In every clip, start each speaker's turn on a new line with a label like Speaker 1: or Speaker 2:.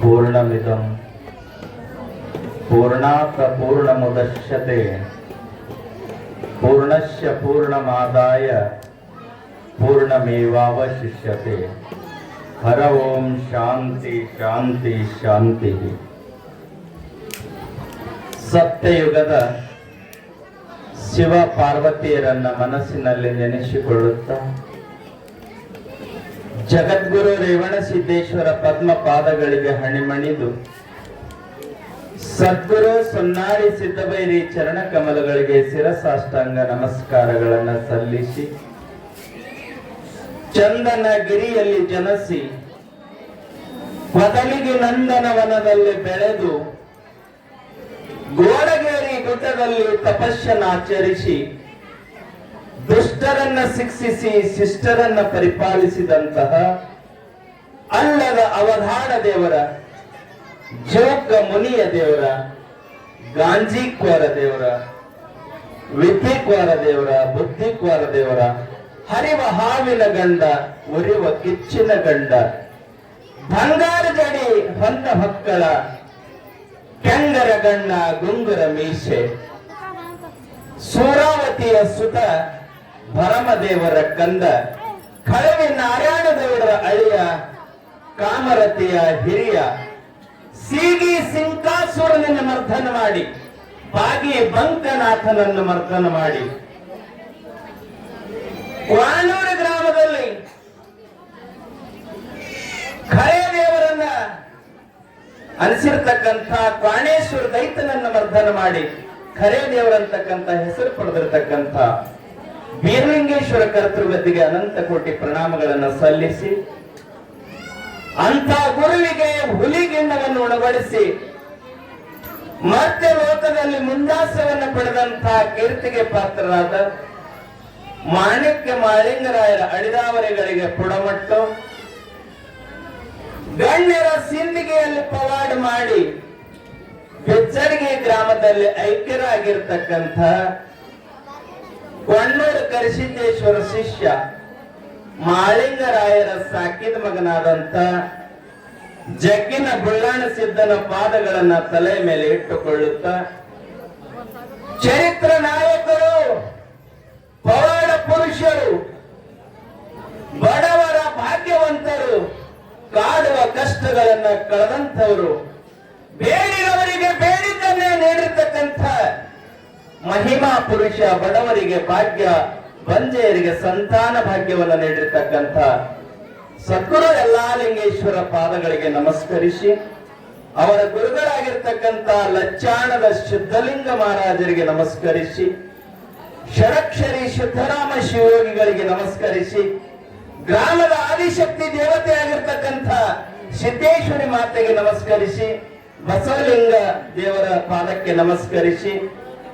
Speaker 1: पूर्णमिदं पूर्णात् पूर्णमुदश्यते पूर्णस्य पूर्णमादाय पूर्णमेवावशिष्यते हर ओಂ ಶಾಂತಿ ಶಾಂತಿ ಶಾಂತಿ ಸತ್ಯಯುಗದ ಶಿವ ಪಾರ್ವತಿಯರನ್ನ ಮನಸ್ಸಿನಲ್ಲಿ ನೆನೆಸಿಕೊಳ್ಳುತ್ತಾ ಜಗದ್ಗುರು ರೇವಣ ಸಿದ್ದೇಶ್ವರ ಪದ್ಮ ಪಾದಗಳಿಗೆ ಹಣಿಮಣಿದು. ಸದ್ಗುರು ಸೊನ್ನಾರಿ ಸಿದ್ಧಬೈರಿ ಚರಣ ಕಮಲಗಳಿಗೆ ಶಿರಸಾಷ್ಟಾಂಗ ನಮಸ್ಕಾರಗಳನ್ನು ಸಲ್ಲಿಸಿ. ಚಂದನ ಗಿರಿಯಲ್ಲಿ ಜನಸಿ. ಬದಲಿಗೆ ನಂದನವನದಲ್ಲಿ ಬೆಳೆದು. ಗೋಡಗೇರಿ ಗುಡ್ಡದಲ್ಲಿ ತಪಸ್ಸನ್ನಾಚರಿಸಿ. ದುಷ್ಟರನ್ನ ಶಿಕ್ಷಿಸಿ, ಶಿಷ್ಟರನ್ನ ಪರಿಪಾಲಿಸಿದಂತಹ ಅಲ್ಲದ ಅವಧಾನ ದೇವರ, ಜೋಗ ಮುನಿಯ ದೇವರ, ಗಾಂಜಿಕ್ವಾರ ದೇವರ, ವಿದ್ಯೆಕ್ವಾರ ದೇವರ, ಬುದ್ಧಿಕ್ವಾರ ದೇವರ, ಹರಿವ ಹಾವಿನ ಗಂಡ, ಉರಿವ ಕಿಚ್ಚಿನ ಗಂಡ, ಬಂಗಾರ ಜಡಿ ಹೊಂದ ಮಕ್ಕಳ ಕೆಂಗರ ಗಣ್ಣ ಗುಂಗುರ ಮೀಸೆ, ಸೂರಾವತಿಯ ಸುತ ಭರಮದೇವರ ಕಂದ. ಕಳವಿ ನಾರಾಯಣದೇವರ ಅಳಿಯ, ಕಾಮರತಿಯ ಹಿರಿಯ. ಸೀಗಿ ಸಿಂಕಾಸುರನನ್ನು ಮರ್ಧನ ಮಾಡಿ ಬಾಗಿ ಬಂಕನಾಥನನ್ನ ಮರ್ಧನ ಮಾಡಿ. ವಾನೂರು ಗ್ರಾಮದಲ್ಲಿ ಖರೆ ದೇವರನ್ನ ಅನಿಸಿರ್ತಕ್ಕಂಥ ಕ್ವಾಣೇಶ್ವರ ದೈತನನ್ನ ಮರ್ಧನ ಮಾಡಿ ಖರೆ ದೇವರಂತಕ್ಕಂಥ ಹೆಸರು ಪಡೆದಿರ್ತಕ್ಕಂಥ ಬೀರಲಿಂಗೇಶ್ವರ ಕರ್ತೃಗತಿಗೆ ಅನಂತ ಕೋಟಿ ಪ್ರಣಾಮಗಳನ್ನು ಸಲ್ಲಿಸಿ ಅಂತ ಗುರುವಿಗೆ ಹುಲಿಗಿಣ್ಣವನ್ನು ಉಣಬಡಿಸಿ ಮತ್ತೆ ಲೋಕದಲ್ಲಿ ಮುಂದಾಸವನ್ನು ಪಡೆದಂತಹ ಕೀರ್ತಿಗೆ ಪಾತ್ರರಾದ ಮಾಣಿಕ್ಯ ಮಾಲಿಂಗರಾಯರ ಅಡಿದಾವರಿಗಳಿಗೆ ಪುಡಮಟ್ಟು, ಗಣ್ಯರ ಸಿಂದಿಗೆಯಲ್ಲಿ ಪವಾಡ್ ಮಾಡಿ ಬೆಚ್ಚಡಿಗೆ ಗ್ರಾಮದಲ್ಲಿ ಐಕ್ಯರಾಗಿರ್ತಕ್ಕಂಥ ಕೊಂಡೂರು ಕರಿಸಿದ್ದೇಶ್ವರ ಶಿಷ್ಯ, ಮಾಳಿಂಗರಾಯರ ಸಾಕಿದ ಮಗನಾದಂತ ಜಗ್ಗಿನ ಬುಳ್ಳಾಣ ಸಿದ್ದನ ಪಾದಗಳನ್ನ ತಲೆ ಮೇಲೆ ಇಟ್ಟುಕೊಳ್ಳುತ್ತ, ಚರಿತ್ರ ನಾಯಕರು, ಪವಾಡ ಪುರುಷರು, ಬಡವರ ಭಾಗ್ಯವಂತರು, ಕಾಡುವ ಕಷ್ಟಗಳನ್ನ ಕಳೆದಂಥವರು, ಬೇಡಿದವರಿಗೆ ಬೇಡಿದ್ದನ್ನೇ ನೀಡಿರ್ತಕ್ಕಂಥ ಮಹಿಮಾ ಪುರುಷ ಬಡವರಿಗೆ ಭಾಗ್ಯ, ಬಂಜೆಯರಿಗೆ ಸಂತಾನ ಭಾಗ್ಯವನ್ನು ನೀಡಿರ್ತಕ್ಕಂಥ ಸದ್ಗುರು ಯಲ್ಲಾಲಿಂಗೇಶ್ವರ ಪಾದಗಳಿಗೆ ನಮಸ್ಕರಿಸಿ, ಅವರ ಗುರುಗಳಾಗಿರ್ತಕ್ಕಂಥ ಲಚ್ಚಾಣದ ಶುದ್ಧಲಿಂಗ ಮಹಾರಾಜರಿಗೆ ನಮಸ್ಕರಿಸಿ ಷಡಕ್ಷರಿ ಶುದ್ಧರಾಮ ಶಿವಯೋಗಿಗಳಿಗೆ ನಮಸ್ಕರಿಸಿ, ಗ್ರಾಮದ ಆದಿಶಕ್ತಿ ದೇವತೆ ಆಗಿರ್ತಕ್ಕಂಥ ಸಿದ್ದೇಶ್ವರಿ ಮಾತೆಗೆ ನಮಸ್ಕರಿಸಿ, ಬಸವಲಿಂಗ ದೇವರ ಪಾದಕ್ಕೆ ನಮಸ್ಕರಿಸಿ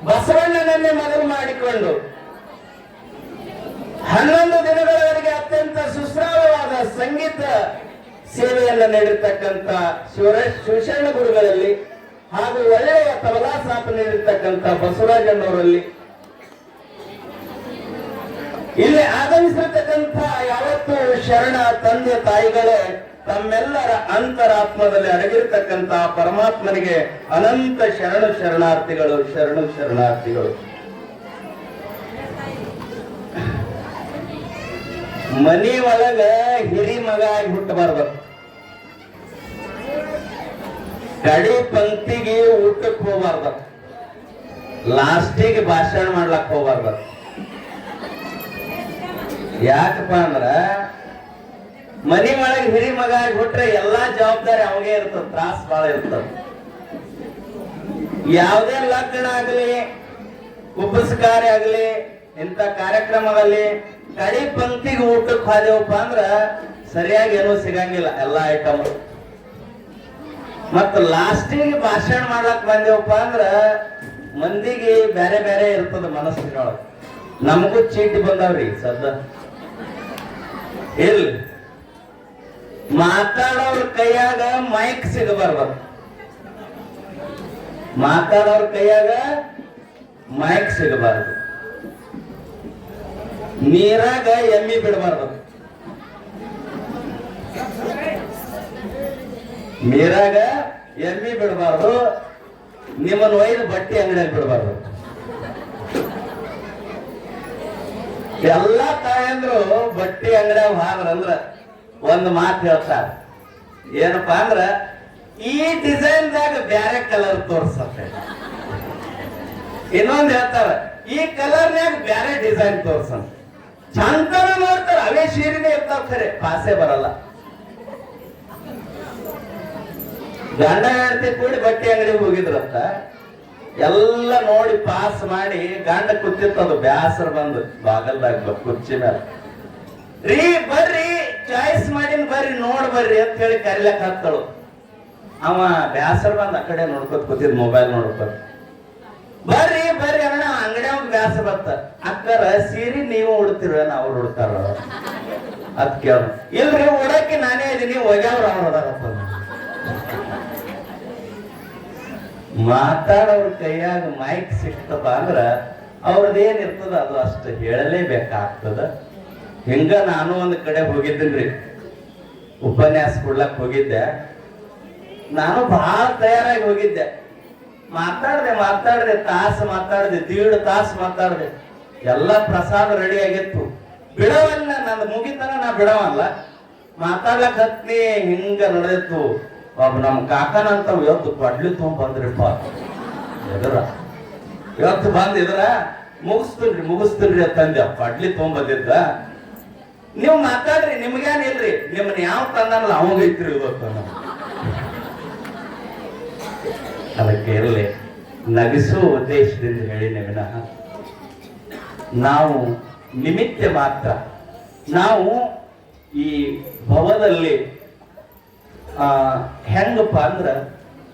Speaker 1: ಬಸವಣ್ಣನನ್ನೇ ಮೊದಲು ಮಾಡಿಕೊಂಡು ಹನ್ನೊಂದು ದಿನಗಳವರೆಗೆ ಅತ್ಯಂತ ಸುಶ್ರಾವವಾದ ಸಂಗೀತ ಸೇವೆಯನ್ನ ನೀಡಿರ್ತಕ್ಕಂಥ ಶಿವರ ಶಿವಶರಣ ಗುರುಗಳಲ್ಲಿ ಹಾಗೂ ಒಳ್ಳೆಯ ತಬಲಾ ಸಾಪ ನೀಡಿರ್ತಕ್ಕಂಥ ಬಸವರಾಜಣ್ಣವರಲ್ಲಿ ಇಲ್ಲಿ ಆಗಮಿಸಿರ್ತಕ್ಕಂಥ ಯಾವತ್ತು ಶರಣ ತಂದೆ ತಾಯಿಗಳೇ ತಮ್ಮೆಲ್ಲರ ಅಂತರಾತ್ಮದಲ್ಲಿ ಅಡಗಿರ್ತಕ್ಕಂಥ ಪರಮಾತ್ಮನಿಗೆ ಅನಂತ ಶರಣು ಶರಣಾರ್ಥಿಗಳು ಶರಣು ಶರಣಾರ್ಥಿಗಳು. ಮನಿ ಒಳಗ ಹಿರಿ ಮಗ ಆಗಿ ಹುಟ್ಟಬಾರ್ದು ಕಡಿ ಪಂಕ್ತಿಗೆ ಊಟಕ್ಕೆ ಹೋಗ್ಬಾರ್ದು. ಲಾಸ್ಟಿಗೆ ಭಾಷಣ ಮಾಡ್ಲಕ್ ಹೋಗ್ಬಾರ್ದು. ಯಾಕಪ್ಪ ಅಂದ್ರ ಮನಿ ಒಳಗೆ ಹಿರಿ ಮಗ ಹುಟ್ರೆ ಎಲ್ಲಾ ಜವಾಬ್ದಾರಿ ಅವಾಗೇ ಇರ್ತದ, ತ್ರಾಸ್ ಬಹಳ ಇರ್ತದ. ಯಾವುದೇ ಲಗ್ನ ಆಗಲಿ ಉಪಸ್ಕಾರ ಆಗಲಿ, ಇಂಥ ಕಾರ್ಯಕ್ರಮದಲ್ಲಿ ಕಡಿ ಪಂಕ್ತಿಗೆ ಊಟಕ್ಕೆ ಹೋದೆವಪ್ಪ ಅಂದ್ರ ಸರಿಯಾಗಿ ಏನೂ ಸಿಗಂಗಿಲ್ಲ, ಎಲ್ಲಾ ಐಟಮ್ ಮತ್ತ ಲಾಸ್ಟಿಗೆ ಭಾಷಣ ಮಾಡ್ಲಕ್ ಬಂದೇವಪ್ಪ ಅಂದ್ರ ಮಂದಿಗೆ ಬೇರೆ ಬೇರೆ ಇರ್ತದ ಮನಸ್ಸಿನೊಳಗೆ. ನಮಗೂ ಚೀಟಿ ಬಂದಾವ್ರಿ ಸದ್ದ. ಇಲ್ಲ. ಮಾತಾಡೋರ್ ಕೈಯಾಗ ಮೈಕ್ ಸಿಗಬಾರ್ದು. ಮಾತಾಡೋರ್ ಕೈಯಾಗ ಮೈಕ್ ಸಿಗಬಾರ್ದು. ನೀರಾಗ ಎಮ್ಮಿ ಬಿಡಬಾರ್ದು. ನೀರಾಗ ಎಮ್ಮಿ ಬಿಡಬಾರ್ದು. ನಿಮ್ಮನ್ನ ಒಯ್ದು ಬಟ್ಟೆ ಅಂಗಡಿಯಲ್ಲಿ ಬಿಡಬಾರ್ದು. ಎಲ್ಲಾ ತಾಯಂದ್ರು ಬಟ್ಟೆ ಅಂಗಡಿಯಾಗ ಹಾದ್ರಂದ್ರ ಒಂದು ಮಾತು ಹೇಳ್ತಾರೆ ಏನಪ್ಪಾ ಅಂದ್ರ, ಈ ಡಿಸೈನ್ದಾಗ ಬ್ಯಾರೆ ಕಲರ್ ತೋರ್ಸತ್ತೆ. ಇನ್ನೊಂದು ಹೇಳ್ತಾರ, ಈ ಕಲರ್ನ್ಯಾಗ ಬ್ಯಾರೆ ಡಿಸೈನ್ ತೋರ್ಸಂತ ಚಂದನ ನೋಡ್ತಾರ, ಅವೇ ಸೀರೆನೇ ಇರ್ತಾವ ಖರೆ, ಪಾಸೆ ಬರಲ್ಲ. ಗಂಡ ಹೆಂಡತಿ ಕೂಡಿ ಬಟ್ಟೆ ಅಂಗಡಿಗೆ ಹೋಗಿದ್ರಂತ, ಎಲ್ಲ ನೋಡಿ ಪಾಸ್ ಮಾಡಿ ಗಂಡ ಕೂತಿತ್ತದು ಬ್ಯಾಸರ ಬಂದು, ಬಾಗಲ್ದಾಗ ಕುರ್ಚಿ ಮೇಲೆ ರೀ, ಬರ್ರಿ ಚಾಯ್ಸ್ ಮಾಡಿನ ಬರ್ರಿ, ನೋಡ್ ಬರ್ರಿ ಅಂತ ಹೇಳಿ ಕರಿಲಕ್ ಹತ್ತಳು. ಅವ ಬ್ಯಾಸರ್ ಬಂದ್ ಆ ಕಡೆ ನೋಡ್ಕೊತ ಕೂತಿದ್ ಮೊಬೈಲ್ ನೋಡ್ಕೊತ. ಬರ್ರಿ ಬರ್ರಿ ಅಣ್ಣ ಅಂಗಡಿ ಅವ್ ಬ್ಯಾಸ ಬತ್ತ. ಅಕ್ಕರ, ಸೀರೆ ನೀವು ಉಡ್ತಿರ ಅವ್ರು ಉಡ್ತಾರ. ಅದ್ ಕೇಳ ಇಲ್ರಿ, ಉಡಕ್ಕೆ ನಾನೇ ಇದೀನಿ, ಹೋಗ್ಯಾವ್ರ ಅವ್ರ ಮಾತಾಡೋರ್ ಕೈಯಾಗ ಮೈಕ್ ಸಿಕ್ತಪ್ಪ ಅಂದ್ರ ಅವ್ರದ್ದೇನಿರ್ತದ ಅದು ಅಷ್ಟು ಹೇಳಲೇಬೇಕಾಗ್ತದ. ಹಿಂಗ ನಾನು ಒಂದು ಕಡೆ ಹೋಗಿದ್ದೆನ್ರಿ. ಉಪನ್ಯಾಸ ಕೊಡ್ಲಕ್ ಹೋಗಿದ್ದೆ. ನಾನು ಬಹಳ ತಯಾರಾಗಿ ಹೋಗಿದ್ದೆ. ಮಾತಾಡ್ದೆ ಮಾತಾಡ್ದೆ, ತಾಸು ಮಾತಾಡ್ದೆ, ದೀಡ್ ತಾಸು ಮಾತಾಡ್ದೆ. ಎಲ್ಲ ಪ್ರಸಾದ ರೆಡಿ ಆಗಿತ್ತು. ಬಿಡವಲ್ಲ ನಂದು ಮುಗಿತನ ನಾ ಬಿಡವಲ್ಲ. ಮಾತಾಡ್ಲಕ್ ಹತ್ನಿ, ಹಿಂಗ ನಡೆದಿತ್ತು. ಒಬ್ಬ ನಮ್ ಕಾಕನಂತ ಇವತ್ತು ಕೊಡ್ಲಿ ತೊಗೊಂಡ್ ಬಂದ್ರಿಪ್ಪ. ಎದುರ. ಇವತ್ತು ಬಂದ್ ಇದ್ರ ಮುಗಿಸ್ತೀನ್ರಿ ಮುಗಿಸ್ತೀನ್ರಿ ಅಂತಂದೆ. ಪಡ್ಲಿ ತಗೊಂಬಂದಿದ್ದ ನೀವು ಮಾತಾಡ್ರಿ ನಿಮ್ಗೇನ್ ಇಲ್ರಿ? ನಿಮ್ಮನ್ನ ಯಾವ ತಂದನಲ್ಲ ಅವಾಗ ಇತ್ರಿ ಇವತ್ತು. ಅದಕ್ಕೆ ಇರಲಿ. ನಗಿಸುವ ಉದ್ದೇಶದಿಂದ ಹೇಳಿ ವಿನಃ. ನಾವು ನಿಮಿತ್ತ ಮಾತ್ರ, ನಾವು ಈ ಭವದಲ್ಲಿ, ಆ, ಹೆಂಗಪ್ಪ ಅಂದ್ರ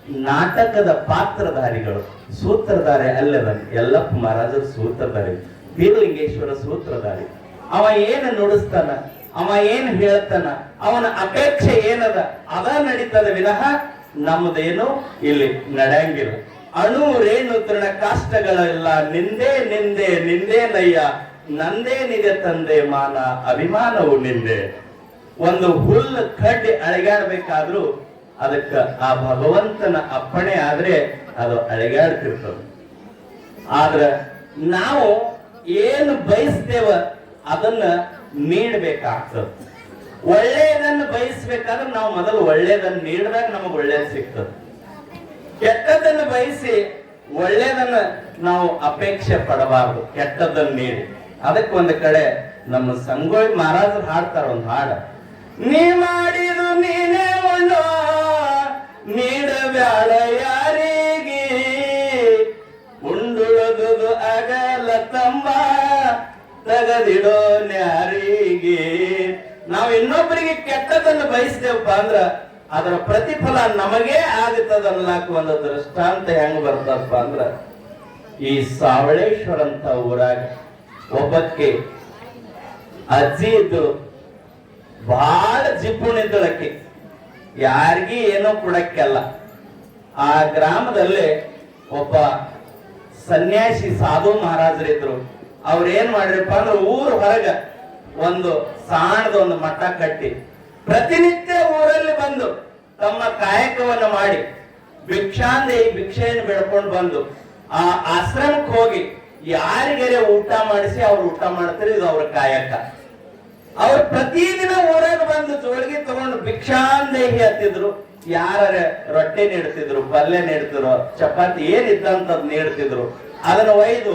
Speaker 1: ನಾಟಕದ ಪಾತ್ರಧಾರಿಗಳು, ಸೂತ್ರಧಾರಿ ಅಲ್ಲದ ಯಲ್ಲಪ್ಪ ಮಹಾರಾಜರ ಸೂತ್ರಧಾರಿ ಬೀರಲಿಂಗೇಶ್ವರ ಸೂತ್ರಧಾರಿ. ಅವ ಏನು ನುಡಿಸ್ತಾನ? ಅವ ಏನ್ ಹೇಳ್ತಾನ? ಅವನ ಅಪೇಕ್ಷೆ ಏನದ? ಅದ ನಡೀತದ ವಿನಃ ನಮ್ದೇನು ಇಲ್ಲಿ ನಡೆಯಂಗಿಲ್ಲ. ಅಣು, ರೇಣು, ತೃಣ ಕಾಷ್ಟಗಳೆಲ್ಲ ನಿಂದೆ ನಿಂದೆ ನಿಂದೆ ನಯ್ಯ. ನಂದೇ ತಂದೆ ಮಾನ, ಅಭಿಮಾನವು ನಿಂದೆ. ಒಂದು ಹುಲ್ಲು ಕಡ್ಡಿ ಅಳಗಾಡ್ಬೇಕಾದ್ರೂ ಅದಕ್ಕ ಆ ಭಗವಂತನ ಅಪ್ಪಣೆ ಆದ್ರೆ ಅದು ಅಳಗಾಡ್ತಿರ್ತದೆ. ಆದ್ರ ನಾವು ಏನು ಬಯಸ್ತೇವ ಅದನ್ನ ನೀಡಬೇಕಾಗ್ತದೆ. ಒಳ್ಳೆಯದನ್ನು ಬಯಸ್ಬೇಕಾದ್ರೆ ನಾವು ಮೊದಲು ಒಳ್ಳೆಯದನ್ನ ನೀಡಿದಾಗ ನಮಗ್ ಒಳ್ಳೇದು ಸಿಗ್ತದ. ಕೆಟ್ಟದನ್ನ ಬಯಸಿ ಒಳ್ಳೇದನ್ನ ನಾವು ಅಪೇಕ್ಷೆ ಪಡಬಾರದು ಕೆಟ್ಟದನ್ನ ನೀಡಿ. ಅದಕ್ಕೆ ಒಂದು ಕಡೆ ನಮ್ಮ ಸಂಗೊಳ್ಳಿ ಮಹಾರಾಜರು ಹಾಡ್ತಾರ ಒಂದು ಹಾಡ. ನೀ ಮಾಡಿದು ನೀನೇ ಒಂದು ನೀಡಬ್ಯಾಡ ತಗದಿಡೋ ನ್ಯಾರಿಗೆ. ನಾವು ಇನ್ನೊಬ್ಬರಿಗೆ ಕೆಟ್ಟದನ್ನು ಬಯಸ್ತೇವಪ್ಪ ಅಂದ್ರ ಅದರ ಪ್ರತಿಫಲ ನಮಗೇ ಆಗುತ್ತದ ಅನ್ನಲಾಕ ಒಂದು ದೃಷ್ಟಾಂತ ಹೆಂಗ್ ಬರ್ತಪ್ಪ ಅಂದ್ರ, ಈ ಸಾವಳೇಶ್ವರ ಅಂತ ಊರಾಗ ಒಬ್ಬಕ್ಕೆ ಅಜ್ಜಿ ಇದ್ದು ಬಹಳ ಜಿಪುಣ ಇದ್ದಳಕ್ಕೆ ಯಾರಿಗೂ ಏನೋ ಕೊಡಕ್ಕೆಲ್ಲ. ಆ ಗ್ರಾಮದಲ್ಲಿ ಒಬ್ಬ ಸನ್ಯಾಸಿ ಸಾಧು ಮಹಾರಾಜರಿದ್ರು. ಅವ್ರ ಏನ್ ಮಾಡ್ರಪ್ಪ ಅಂದ್ರೆ ಊರ ಹೊರಗ ಒಂದು ಸಾಣದ ಒಂದು ಮಠ ಕಟ್ಟಿ ಪ್ರತಿನಿತ್ಯ ಊರಲ್ಲಿ ಬಂದು ತಮ್ಮ ಕಾಯಕವನ್ನು ಮಾಡಿ ಭಿಕ್ಷಾಂದೆ ಭಿಕ್ಷೆಯನ್ನು ಬೆಳ್ಕೊಂಡು ಬಂದು ಆ ಆಶ್ರಮಕ್ಕೆ ಹೋಗಿ ಯಾರಿಗರೆ ಊಟ ಮಾಡಿಸಿ ಅವ್ರು ಊಟ ಮಾಡ್ತಾರೆ, ಇದು ಅವ್ರ ಕಾಯಕ. ಅವ್ರು ಪ್ರತಿದಿನ ಊರಲ್ಲಿ ಬಂದು ಜೋಳಿಗೆ ತಗೊಂಡು ಭಿಕ್ಷಾಂದೇಹಿ ಹತ್ತಿದ್ರು. ಯಾರ ರೊಟ್ಟಿ ನೀಡ್ತಿದ್ರು, ಪಲ್ಯ ನೀಡ್ತಿದ್ರು, ಚಪಾತಿ ಏನಿದ್ದಂತದ್ ನೀಡ್ತಿದ್ರು. ಅದನ್ನ ಒಯ್ದು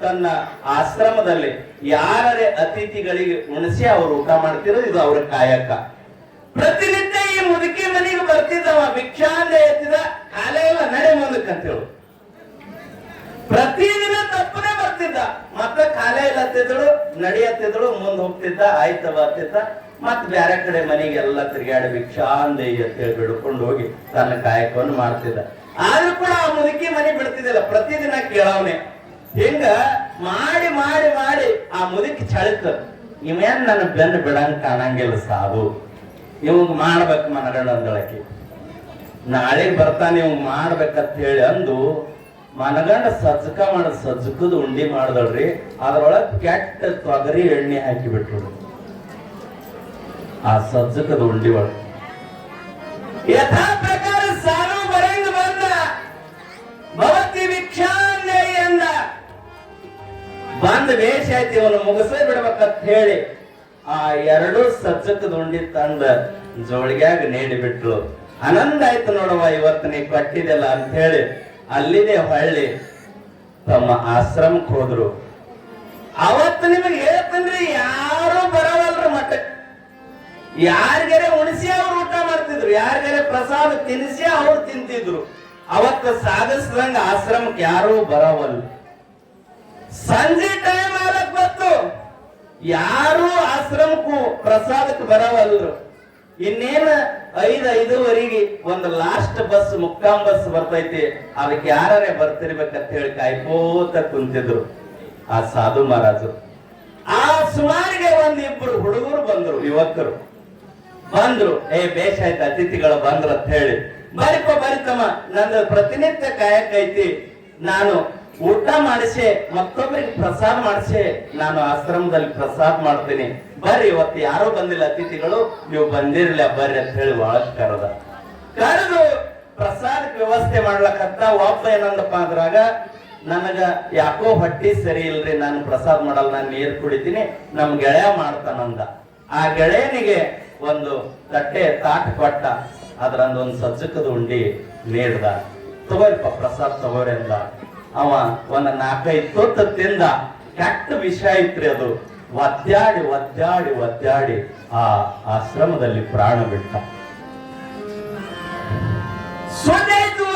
Speaker 1: ತನ್ನ ಆಶ್ರಮದಲ್ಲಿ ಯಾರೇ ಅತಿಥಿಗಳಿಗೆ ಉಣಿಸಿ ಅವ್ರು ಊಟ ಮಾಡ್ತಿರೋ ಇದು ಅವರ ಕಾಯಕ. ಪ್ರತಿನಿತ್ಯ ಈ ಮುದುಕಿ ಮನೆಗೆ ಬರ್ತಿದ್ದವ ಭಿಕ್ಷಾಂದೆ ಎತ್ತಿದ, ಕಾಲೇ ಇಲ್ಲ, ನಡೆ ಮುಂದಕ್ಕೆ ಅಂತೇಳು ಪ್ರತಿದಿನ ತಪ್ಪನೆ ಬರ್ತಿದ್ದ. ಮತ್ತೆ ಕಾಲೇ ಇಲ್ಲ ಹತ್ತಿದ್ದಳು ನಡಿ ಮುಂದೆ ಹೋಗ್ತಿದ್ದ, ಆಯ್ತ ಬರ್ತಿದ್ದ ಮತ್ ಬ್ಯಾರೆ ಕಡೆ ಮನೆಗೆಲ್ಲ ತಿರುಗಾಡಿ ಭಿಕ್ಷಾಂದೆ ಅಂತೇಳಿ ಬಿಡ್ಕೊಂಡು ಹೋಗಿ ತನ್ನ ಕಾಯಕವನ್ನು ಮಾಡ್ತಿದ್ದ. ಆದ್ರೂ ಕೂಡ ಆ ಮುದುಕಿ ಮನೆ ಬಿಡ್ತಿದ್ದಿಲ್ಲ, ಪ್ರತಿದಿನ ಕೇಳವನೆ. ಹಿಂಗ ಮಾಡಿ ಮಾಡಿ ಮಾಡಿ ಆ ಮುದುಕಿ ಚಳಕ ಇವೇನ್ ನನ್ನ ಬೆನ್ನು ಬಿಡಂಗ್ ಕಾಣಂಗಿಲ್ಲ ಸಾಧು ಇವಂಗ್ ಮಾಡ್ಬೇಕು ಮನಗಂಡ ನಾಳೆ ಬರ್ತಾನೆ ಇವಂಗ್ ಮಾಡ್ಬೇಕಂತ ಹೇಳಿ ಅಂದು ಮನಗಂಡ ಸಜ್ಜಕ ಮಾಡ ಸಜ್ಜಕದ ಉಂಡಿ ಮಾಡ್ದಳ್ರಿ. ಅದ್ರೊಳಗ್ ಕೆಟ್ಟ ತೊಗರಿ ಎಣ್ಣೆ ಹಾಕಿ ಬಿಟ್ರು ಆ ಸಜ್ಜಕದ ಉಂಡಿ ಒಳ ಯಥಾ ಪ್ರಕಾರ ಸಾಲು ಬರಂಗ ಬಂದ ಭವತಿ ಭಿಕ್ಷಾ ಆಯ್ತು ಇವನು ಮುಗಿಸೇ ಬಿಡ್ಬೇಕಂತ ಹೇಳಿ ಆ ಎರಡು ಸಜ್ಜಕದ ಉಂಡಿ ತಂದ ಜೋಳಿಗ್ಯಾಗ ನೀಡಿ ಬಿಟ್ಲು ಆನಂದ ಆಯ್ತು ನೋಡವ್ವ, ಇವತ್ತು ನೀ ಕಟ್ಟಿದೆಲ್ಲ ಅಂತ ಹೇಳಿ ಅಲ್ಲಿದೆ ಹೊಳ್ಳಿ ತಮ್ಮ ಆಶ್ರಮಕ್ಕೆ ಹೋದ್ರು. ಅವತ್ತು ನಿಮಗೆ ಹೇಳ್ತನ್ರಿ, ಯಾರು ಬರವಲ್ರ ಮಠಕ್ಕೆ ಯಾರಿಗರೆ ಉಣಿಸಿ ಅವ್ರು ಊಟ ಮಾಡ್ತಿದ್ರು, ಯಾರಿಗಾರೆ ಪ್ರಸಾದ ತಿನ್ನಿಸಿ ಅವ್ರು ತಿಂತಿದ್ರು. ಅವತ್ತು ಸಾಧಿಸ್ದಂಗ ಆಶ್ರಮಕ್ಕೆ ಯಾರೂ ಬರವಲ್ಲ ಸಂಜೆ ಟೈಮ್ ಆಗಕ್ ಬಂತು. ಯಾರು ಆಶ್ರಮಕ್ಕೂ ಪ್ರಸಾದಕ್ಕೆ ಬರವಲ್ರು. ಇನ್ನೇನ ಐದ್ ಐದುವರೆಗೆ ಒಂದು ಲಾಸ್ಟ್ ಬಸ್ ಮುಕ್ಕಾಂ ಬಸ್ ಬರ್ತೈತಿ. ಅದಕ್ಕೆ ಯಾರೇ ಬರ್ತಿರ್ಬೇಕಂತ ಹೇಳಿ ಕಾಯ್ಕೋತ ಕುಂತಿದ್ರು. ಆ ಸಾಧು ಮಹಾರಾಜರು. ಆ ಸುಮಾರಿಗೆ ಒಂದ್ ಇಬ್ರು ಹುಡುಗರು ಬಂದ್ರು, ಯುವಕರು. ಬಂದ್ರು, ಏ, ಬೇಷ ಆಯ್ತು, ಅತಿಥಿಗಳು ಬಂದ್ರು ಅಂತ ಹೇಳಿ. ಬರಿಪ ಬರಿತಮ್ಮ ನಂದು ಪ್ರತಿನಿತ್ಯ ಕಾಯಕೈತಿ. ನಾನು ಊಟ ಮಾಡಿಸಿ ಮತ್ತೊಬ್ಬರಿಗೆ ಪ್ರಸಾದ ಮಾಡಿಸಿ. ನಾನು ಆಶ್ರಮದಲ್ಲಿ ಪ್ರಸಾದ ಮಾಡ್ತೀನಿ. ಬರ್ರಿ, ಇವತ್ತು ಯಾರೋ ಬಂದಿಲ್ಲ ಅತಿಥಿಗಳು, ನೀವು ಬಂದಿರಲಿಲ್ಲ ಬರ್ರಿ ಅಂತ ಹೇಳಿ ಒಳಗ್ ಕರೆದ. ಕರೆದು ಪ್ರಸಾದಕ್ಕೆ ವ್ಯವಸ್ಥೆ ಮಾಡ್ಲಕ್ಕಂತ ಒಬ್ಬ ಏನಂದಪ್ಪ ಅಂದ್ರಾಗ, ನನಗ ಯಾಕೋ ಹೊಟ್ಟಿ ಸರಿ ಇಲ್ರಿ, ನಾನು ಪ್ರಸಾದ ಮಾಡಲ್ಲ, ನಾನು ನೀರು ಕುಡಿತೀನಿ, ನಮ್ ಗೆಳೆಯ ಮಾಡ್ತಾನಂದ. ಆ ಗೆಳೆಯನಿಗೆ ಒಂದು ತಟ್ಟೆ ತಾಟ್ ಕೊಟ್ಟ ಅದ್ರಂದ ಒಂದು ಸಜ್ಜಕದ ಉಂಡಿ ನೀಡ್ದ. ತಗೋರಿಪ್ಪ ಪ್ರಸಾದ್ ತಗೋರಿ ಅಂದ. ಅವ ಒಂದ್ ನಾಲ್ಕೈದು ತುತ್ತು ತಿಂದ ಕೆಟ್ಟ ವಿಷ ಐತ್ರಿ ಅದು. ಒದ್ದಾಡಿ ಒದ್ದಾಡಿ ಒದ್ದಾಡಿ ಆ ಆಶ್ರಮದಲ್ಲಿ ಪ್ರಾಣ ಬಿಟ್ಟ. ಸುದ್ದಿ ಆಯ್ತು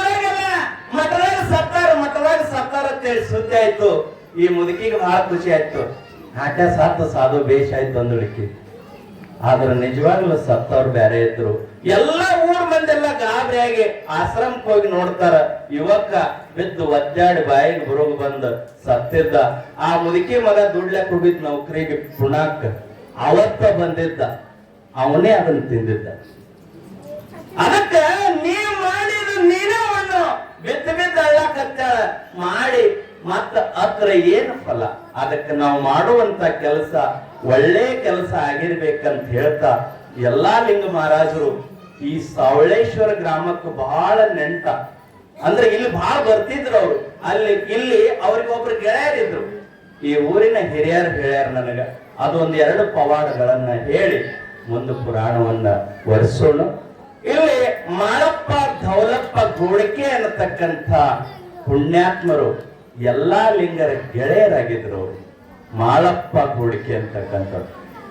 Speaker 1: ಮಠದಾಗ ಸತ್ತಾರ ಮಠದಾಗ ಸತ್ತಾರ ಅಂತೇಳಿ ಸುದ್ದಿ ಆಯ್ತು. ಈ ಮುದುಕಿಗೆ ಬಹಳ ಖುಷಿ ಆಯ್ತು. ಆಟ ಸಾತು ಸಾಧು ಬೇಷ್ ಆಯ್ತು ಅಂದಳಿಕೆ ಆದ್ರೆ ನಿಜವಾಗ್ಲೂ ಸತ್ತವ್ರು ಬೇರೆ ಇದ್ರು. ಎಲ್ಲ ಊರ್ ಮಂದೆಲ್ಲ ಗಾಬರಿಯಾಗಿ ಆಶ್ರಮಕ್ಕೆ ಹೋಗಿ ನೋಡ್ತಾರ. ಯುವಕ ಬಿದ್ದು ಒದ್ದಾಡಿ ಬಾಯಿಗೆ ಬರೋಗ್ ಬಂದ ಸತ್ತಿದ್ದ. ಆ ಮುದುಕಿ ಮಗ ದುಡ್ಲೆ ಹೋಗಿದ್ ನೌಕರಿಗೆ ಪುಣಾಕ್. ಅವತ್ತ ಬಂದಿದ್ದ. ಅವನೇ ಅದನ್ನ ತಿಂದಿದ್ದ. ಅದಕ್ಕ ನೀ ಮಾಡಿದ ನೀನೇ ಒಂದು. ಬಿದ್ದ ಬಿದ್ದ ಮಾಡಿ ಮತ್ತ ಅದ್ರ ಏನು ಫಲ? ಅದಕ್ಕೆ ನಾವು ಮಾಡುವಂತ ಕೆಲಸ ಒಳ್ಳೆ ಕೆಲಸ ಆಗಿರ್ಬೇಕಂತ ಹೇಳ್ತಾ ಎಲ್ಲಾ ಲಿಂಗ ಮಹಾರಾಜರು ಈ ಸವಳೇಶ್ವರ ಗ್ರಾಮಕ್ಕೆ ಬಹಳ ನೆಂಟ. ಅಂದ್ರೆ ಇಲ್ಲಿ ಬಹಳ ಬರ್ತಿದ್ರು ಅವರು. ಅಲ್ಲಿ, ಇಲ್ಲಿ ಅವ್ರಿಗೊಬ್ರು ಗೆಳೆಯರಿದ್ರು. ಈ ಊರಿನ ಹಿರಿಯರು ಹೇಳ್ಯಾರ ನನಗ ಅದೊಂದು ಎರಡು ಪವಾಡಗಳನ್ನ ಹೇಳಿ ಒಂದು ಪುರಾಣವನ್ನ ವರ್ಸೋಣ ಇಲ್ಲಿ ಮಾಳಪ್ಪ, ಧೌಲಪ್ಪ, ಗೋಳಿಕೆ ಅನ್ನತಕ್ಕಂಥ ಪುಣ್ಯಾತ್ಮರು ಎಲ್ಲಾ ಲಿಂಗರ ಗೆಳೆಯರಾಗಿದ್ರು ಅವರು. ಮಾಳಪ್ಪ ಗೋಳಿಕೆ ಏಕ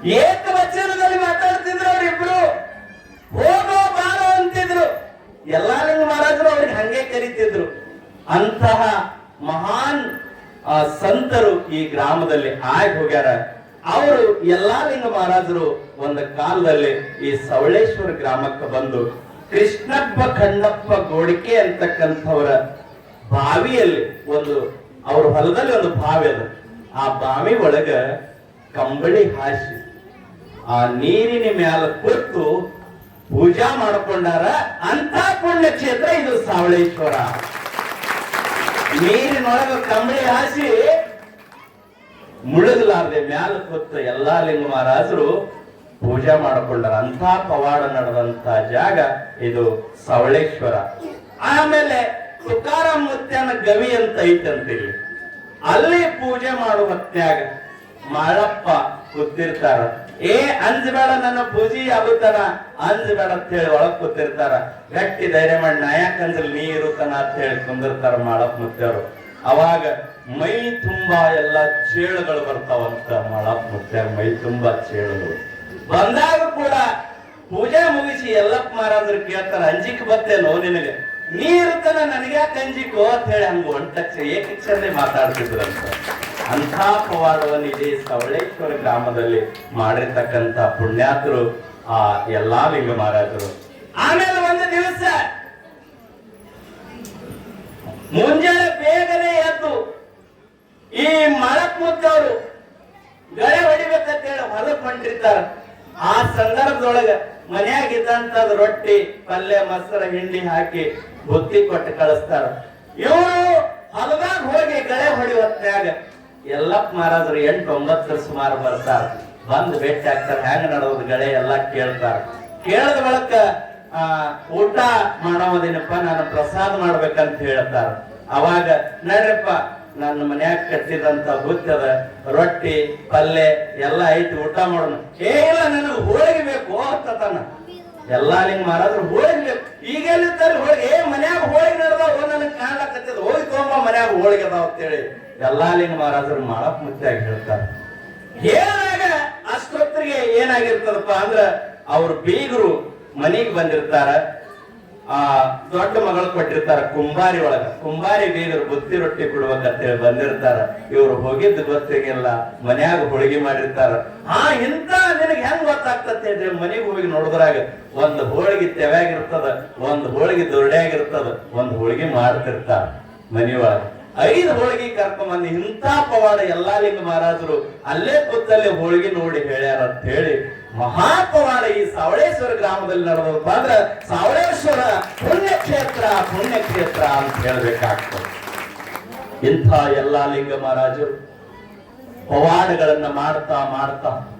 Speaker 1: ಏಕವಚನದಲ್ಲಿ ಮಾತಾಡ್ತಿದ್ರು ಅವರಿಬ್ರು. ಹೋಗೋ ಬಾರೋ ಅಂತಿದ್ರು. ಎಲ್ಲಾ ಮಹಾರಾಜರು ಅವ್ರಿಗೆ ಹಂಗೆ ಕರಿತಿದ್ರು. ಅಂತಹ ಮಹಾನ್ ಸಂತರು ಈ ಗ್ರಾಮದಲ್ಲಿ ಆಗಿ ಹೋಗ್ಯಾರ. ಅವರು ಎಲ್ಲಾ ಲಿಂಗ ಮಹಾರಾಜರು ಒಂದು ಕಾಲದಲ್ಲಿ ಈ ಸವಳೇಶ್ವರ ಗ್ರಾಮಕ್ಕೆ ಬಂದು ಕೃಷ್ಣಪ್ಪ ಕಣ್ಣಪ್ಪ ಗೋಡಿಕೆ ಅಂತಕ್ಕಂಥವರ ಬಾವಿಯಲ್ಲಿ ಒಂದು, ಅವ್ರ ಹೊಲದಲ್ಲಿ ಒಂದು ಬಾವಿ ಅದ. ಆ ಬಾವಿ ಒಳಗ ಕಂಬಳಿ ಹಾಸಿ, ಆ ನೀರಿನ ಮ್ಯಾಲ ಕೂತು ಪೂಜಾ ಮಾಡಿಕೊಂಡಾರ ಅಂತ ಪುಣ್ಯ ಕ್ಷೇತ್ರ ಇದು ಸಾವಳೇಶ್ವರ. ನೀರಿನೊಳಗ ಕಂಬಳಿ ಹಾಸಿ ಮುಳುಗಲಾರ್ದೆ ಮ್ಯಾಲ ಕೂತ ಎಲ್ಲಾ ಲಿಂಗ ಮಹಾರಾಜರು ಪೂಜಾ ಮಾಡಿಕೊಂಡಾರ. ಅಂತ ಪವಾಡ ನಡೆದಂತ ಜಾಗ ಇದು ಸವಳೇಶ್ವರ. ಆಮೇಲೆ ತುಕಾರಾಮ್ ಮುತ್ಯನ ಗವಿ ಅಂತ ಐತಂತಿಲ್ಲಿ ಅಲ್ಲಿ ಪೂಜೆ ಮಾಡುವ ತ್ಯಾಗ ಮಾಳಪ್ಪ ಕೂತಿರ್ತಾರ. ಏ ಅಂಜಬೇಡ ನನ್ನ ಪೂಜೆ ಆಗುತ್ತಾನ? ಅಂಜಬೇಡ ಅಂತ ಹೇಳಿ ಒಳಗ್ ಕೂತಿರ್ತಾರ. ಗಟ್ಟಿ ಧೈರ್ಯ ಮಾಡಿ ನಾಯಕ್ ನೀ ಇರುತ್ತಾನ ಅಂತ ಹೇಳಿ ಕುಂದಿರ್ತಾರ ಮಾಳಪ್ಪ ಮುತ್ಯರು ಅವಾಗ ಮೈ ತುಂಬಾ ಎಲ್ಲ ಚೇಳುಗಳು ಬರ್ತಾವಂತ ಮಾಳಪ್ಪ ಮುತ್ತೆ ಮೈ ತುಂಬಾ ಚೇಳುಗಳು. ಬಂದಾಗ ಕೂಡ ಪೂಜೆ ಮುಗಿಸಿ ಎಲ್ಲಪ್ಪ ಮಹಾರಾಜರು ಕೇಳ್ತಾರ, ಅಂಜಿಕ್ ಬತ್ತೇನೋ ನಿನಗೆ? ನೀರುತ್ತನ ನನಗೆ ಅಂಜಿಕೋ ಅಂತ ಹೇಳಿ ಹಂಗ ಒಂಟಕ್ಷ ಏಕಕ್ಷರನೇ ಮಾತಾಡ್ತಿದ್ರಂತ. ಅಂಥ ಪವಾಡವನ್ನು ಇಡೀ ಸವಳೇಶ್ವರ ಗ್ರಾಮದಲ್ಲಿ ಮಾಡಿರ್ತಕ್ಕಂತ ಪುಣ್ಯಾತರು ಆ ಎಲ್ಲಾ ಲಿಂಗ ಮಹಾರಾಜರು. ಆಮೇಲೆ ಒಂದು ದಿವಸ ಮುಂಜಾನೆ ಬೇಗನೆ ಎದ್ದು ಈ ಮಳಕ್ ಮುದ್ದವರು ಗಳೆ ಹೊಡಿಬೇಕಂತ ಹೇಳಿ ಹೊಲಕ್ ಹೊಂಟಿರ್ತಾರ. ಆ ಸಂದರ್ಭದೊಳಗ ಮನ್ಯಾಗ ಇದ್ದಂತದ್ ರೊಟ್ಟಿ, ಪಲ್ಯ, ಮೊಸರ, ಹಿಂಡಿ ಹಾಕಿ ಬುತ್ತಿ ಕೊಟ್ಟು ಕಳಿಸ್ತಾರ. ಇವರು ಹೊಲದಾಗ ಹೋಗಿ ಗಳೆ ಹೊಡಿವತ್ನ್ಯಾಗ ಎಲ್ಲಪ್ಪ ಮಹಾರಾಜರು ಎಂಟು ಒಂಬತ್ತರ ಸುಮಾರು ಬರ್ತಾರ. ಬಂದ್ ಭೇಟಿ ಆಗ್ತಾರ. ಹೆಂಗ್ ನಡೆಯೋದು ಗಳೆ ಎಲ್ಲಾ ಕೇಳ್ತಾರ. ಕೇಳದ ಬಳಕ, ಆ, ಊಟ ಮಾಡೋದೇನಪ್ಪ ನಾನು ಪ್ರಸಾದ ಮಾಡ್ಬೇಕಂತ ಹೇಳ್ತಾರ. ಅವಾಗ ನಡ್ರಪ್ಪ ನನ್ನ ಮನ್ಯಾಗ ಕಟ್ಟಿದಂತ ಹುತ್ತದ ರೊಟ್ಟಿ ಪಲ್ಯ ಎಲ್ಲ ಐತಿ, ಊಟ ಮಾಡೋಣ. ಏನಿಲ್ಲ ನನಗೆ ಹೋಳಿಗೆ ಬೇಕು ಅಂತತಾನ ಎಲ್ಲಾ ಲಿಂಗ ಮಾರಾದ್ರು ಹೋಳಿಗೆ ಬೇಕು. ಈಗ ಹೋಳಿಗೆ? ಏ, ಮನ್ಯಾಗ ಹೋಳಿಗೆ ಓ, ನನಗೆ ಕಾಣ್ಲಕತ್ತದ ಹೋಗಿ ತಗೊಂಬ ಮನ್ಯಾಗ ಹೋಳಿಗೆ ಅದಾವ ಅಂತೇಳಿ ಎಲ್ಲಾ ಲಿಂಗ ಮಾರಾದ್ರು ಮಾಡಕ್ ಮುಚ್ಚಾಗಿ ಹೇಳ್ತಾರೆ. ಹೇಳಿದಾಗ ಅಷ್ಟೊತ್ತರಿಗೆ ಏನಾಗಿರ್ತದಪ್ಪ ಅಂದ್ರ ಅವ್ರ ಬೀಗರು ಮನೆಗೆ ಬಂದಿರ್ತಾರ. ಆ, ದೊಡ್ಡ ಮಗಳು ಕೊಟ್ಟಿರ್ತಾರ ಕುಂಬಾರಿ ಒಳಗ. ಕುಂಬಾರಿ ಬೀಗರು ಬುತ್ತಿ ರೊಟ್ಟಿ ಕೊಡ್ಬೇಕಂತೇಳಿ ಬಂದಿರ್ತಾರ. ಇವ್ರು ಹೋಗಿದ್ದು ಗೊತ್ತಿಗಿಲ್ಲ ಮನ್ಯಾಗ ಹೋಳಿಗೆ ಮಾಡಿರ್ತಾರ. ಆ, ಇಂತ ನಿನಗೆ ಹೆಂಗ್ ಗೊತ್ತಾಗ್ತತೆ ಅಂದ್ರೆ ಮನೆಗೆ ಹೋಗಿ ನೋಡಿದ್ರಾಗ ಒಂದ್ ಹೋಳಿಗೆ ತೆವ್ಯಾಗಿರ್ತದ ಒಂದ್ ಹೋಳಿಗೆ ದೊಡ್ಡಾಗಿರ್ತದ ಒಂದ್ ಹೋಳಿಗೆ ಮಾಡ್ತಿರ್ತಾರ ಮನಿಯೊಳಗ ಐದು ಹೋಳಿಗೆ ಕರ್ಕೊಂಬಂದು ಇಂಥ ಪವಾಡ ಎಲ್ಲಾ ಲಿಂಗ ಮಹಾರಾಜರು ಅಲ್ಲೇ ಕೂತಲ್ಲೇ ಹೋಳಿಗೆ ನೋಡಿ ಹೇಳ್ಯಾರ ಅಂತ ಹೇಳಿ ಮಹಾಪವಾಡ ಈ ಸಾವಳೇಶ್ವರ ಗ್ರಾಮದಲ್ಲಿ ನಡೆದಪ್ಪ ಅಂದ್ರೆ ಸಾವಳೇಶ್ವರ ಪುಣ್ಯಕ್ಷೇತ್ರ ಪುಣ್ಯಕ್ಷೇತ್ರ ಅಂತ ಹೇಳ್ಬೇಕಾಗ್ತದೆ. ಇಂಥ ಎಲ್ಲಾ ಲಿಂಗ ಮಹಾರಾಜರು ಪವಾಡಗಳನ್ನ ಮಾಡ್ತಾ ಮಾಡ್ತಾ,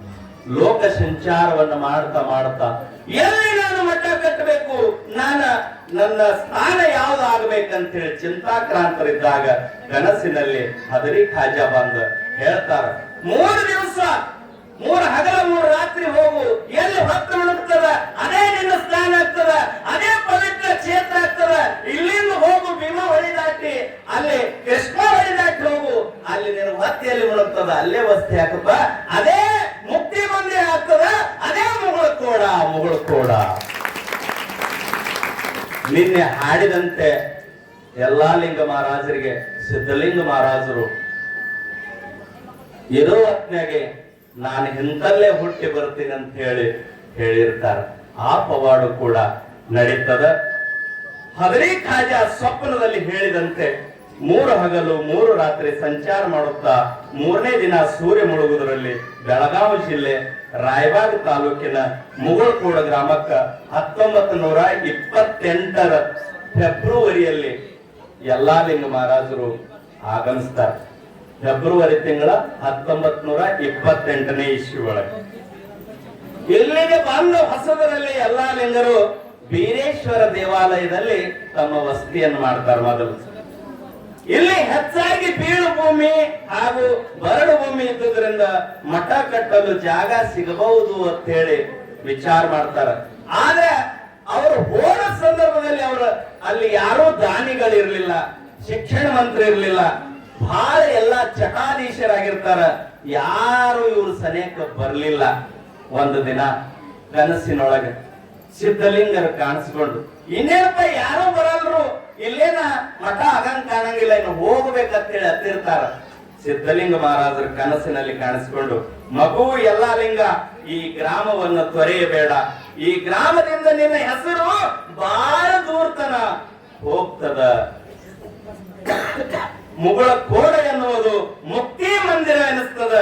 Speaker 1: ಲೋಕ ಸಂಚಾರವನ್ನ ಮಾಡ್ತಾ ಮಾಡ್ತಾ ಎಲ್ಲಿ ನಾನು ಮಠ ಕಟ್ಟಬೇಕು. ನಾನು ನನ್ನ ಸ್ಥಾನ ಆಗ್ಬೇಕಂತ ಹೇಳಿ ಚಿಂತಾಕ್ರಾಂತರಿದ್ದಾಗ ಕನಸಿನಲ್ಲಿ ಹದರಿ ಖಾಜಾ ಬಂದ ಹೇಳ್ತಾರ, ಮೂರು ದಿವಸ ಮೂರು ಹಗಲ, ಮೂರು ರಾತ್ರಿ ಹೋಗು. ಎಲ್ಲಿ ಹೊತ್ತು ಮುಳುಗ್ತದ ಅದೇ ನಿನ್ನ ಸ್ಥಾನ ಆಗ್ತದ. ಅದೇ ಪವಿತ್ರ ಕ್ಷೇತ್ರ ಆಗ್ತದ. ಇಲ್ಲಿಂದ ಹೋಗು ಭೀಮಾ ಹೊಳಿ ದಾಟಿ ಅಲ್ಲಿ ಕೃಷ್ಣ ಹೊಳಿ ದಾಟಿ ಹೋಗು. ಅಲ್ಲಿ ನಿನ್ನ ಹೊತ್ತಿಯಲ್ಲಿ ಮುಳುಗ್ತದ ಅಲ್ಲೇ ವಸ್ತಿ ಹಾಕಪ್ಪ. ಅದೇ ಮುಕ್ತಿ ಮಂದಿ ಆಗ್ತದ. ಅದೇ ಮುಗುಳು ಕೋಡ ಮುಗುಳು ಕೋಡ. ನಿನ್ನೆ ಹಾಡಿದಂತೆ ಎಲ್ಲಾ ಲಿಂಗ ಮಹಾರಾಜರಿಗೆ, ಸಿದ್ಧಲಿಂಗ ಮಹಾರಾಜರು ಇರೋ ಹೊತ್ನಾಗೆ ನಾನು ಹಿಂದಲ್ಲೇ ಹುಟ್ಟಿ ಬರ್ತೀನಿ ಅಂತ ಹೇಳಿ ಹೇಳಿರ್ತಾರೆ. ಆ ಪವಾಡು ಕೂಡ ನಡೀತದ. ಹದರಿ ಖಾಜಾ ಸ್ವಪ್ನದಲ್ಲಿ ಹೇಳಿದಂತೆ ಮೂರು ಹಗಲು, ಮೂರು ರಾತ್ರಿ ಸಂಚಾರ ಮಾಡುತ್ತಾ ಮೂರನೇ ದಿನ ಸೂರ್ಯ ಮುಳುಗುವುದರಲ್ಲಿ ಬೆಳಗಾವಿ ಜಿಲ್ಲೆ ರಾಯಬಾಗ್ ತಾಲೂಕಿನ ಮುಗುಳ್ಕೋಡ ಗ್ರಾಮಕ್ಕ ಹತ್ತೊಂಬತ್ತು ನೂರ ಇಪ್ಪತ್ತೆಂಟರ ಫೆಬ್ರವರಿಯಲ್ಲಿ ಯಲ್ಲಾಲಿಂಗ ಮಹಾರಾಜರು ಆಗಮಿಸ್ತಾರೆ. ಫೆಬ್ರವರಿ ತಿಂಗಳ ಹತ್ತೊಂಬತ್ ನೂರ ಇಪ್ಪತ್ತೆಂಟನೇ ಇಸ್ವಿ ಒಳಗೆ ಇಲ್ಲಿಗೆ ಬಂದ ಹೊಸದರಲ್ಲಿ ಎಲ್ಲಾ ಲಿಂಗರು ಬೀರೇಶ್ವರ ದೇವಾಲಯದಲ್ಲಿ ತಮ್ಮ ವಸತಿಯನ್ನು ಮಾಡ್ತಾರೆ ಮೊದಲು. ಇಲ್ಲಿ ಹೆಚ್ಚಾಗಿ ಬೀಳು ಭೂಮಿ ಹಾಗೂ ಬರಡು ಭೂಮಿ ಇದ್ದುದರಿಂದ ಮಠ ಕಟ್ಟಲು ಜಾಗ ಸಿಗಬಹುದು ಅಂತ ಹೇಳಿ ವಿಚಾರ ಮಾಡ್ತಾರ. ಆದ್ರೆ ಅವರು ಹೋದ ಸಂದರ್ಭದಲ್ಲಿ ಅವರು ಅಲ್ಲಿ ಯಾರೂ ದಾನಿಗಳಿರ್ಲಿಲ್ಲ, ಶಿಕ್ಷಣ ಮಂತ್ರಿ ಇರ್ಲಿಲ್ಲ ಬಹಳ ಎಲ್ಲ ಚಹಾದೀಶರಾಗಿರ್ತಾರ ಯಾರು ಇವ್ರು ಸನೇಕ ಬರ್ಲಿಲ್ಲ ಒಂದು ದಿನ ಕನಸಿನೊಳಗೆ ಸಿದ್ಧಲಿಂಗರು ಕಾಣಿಸ್ಕೊಂಡು, ಇನ್ನೇನಪ್ಪ ಯಾರೋ ಬರಲ್ರು, ಇಲ್ಲೇನ ಮಠ ಆಗಂಗ್ ಕಾಣಂಗಿಲ್ಲ, ಇನ್ನು ಹೋಗ್ಬೇಕಂತೇಳಿ ಹತ್ತಿರ್ತಾರ. ಸಿದ್ಧಲಿಂಗ ಮಹಾರಾಜರ ಕನಸಿನಲ್ಲಿ ಕಾಣಿಸ್ಕೊಂಡು, ಮಗು ಎಲ್ಲ ಲಿಂಗ, ಈ ಗ್ರಾಮವನ್ನು ತೊರೆಯಬೇಡ. ಈ ಗ್ರಾಮದಿಂದ ನಿನ್ನ ಹೆಸರು ಬಹಳ ದೂರ್ತನ ಹೋಗ್ತದ. ಮುಗುಳ ಕೋಡ ಎನ್ನುವುದು ಮುಕ್ತಿ ಮಂದಿರ ಎನಿಸ್ತದ.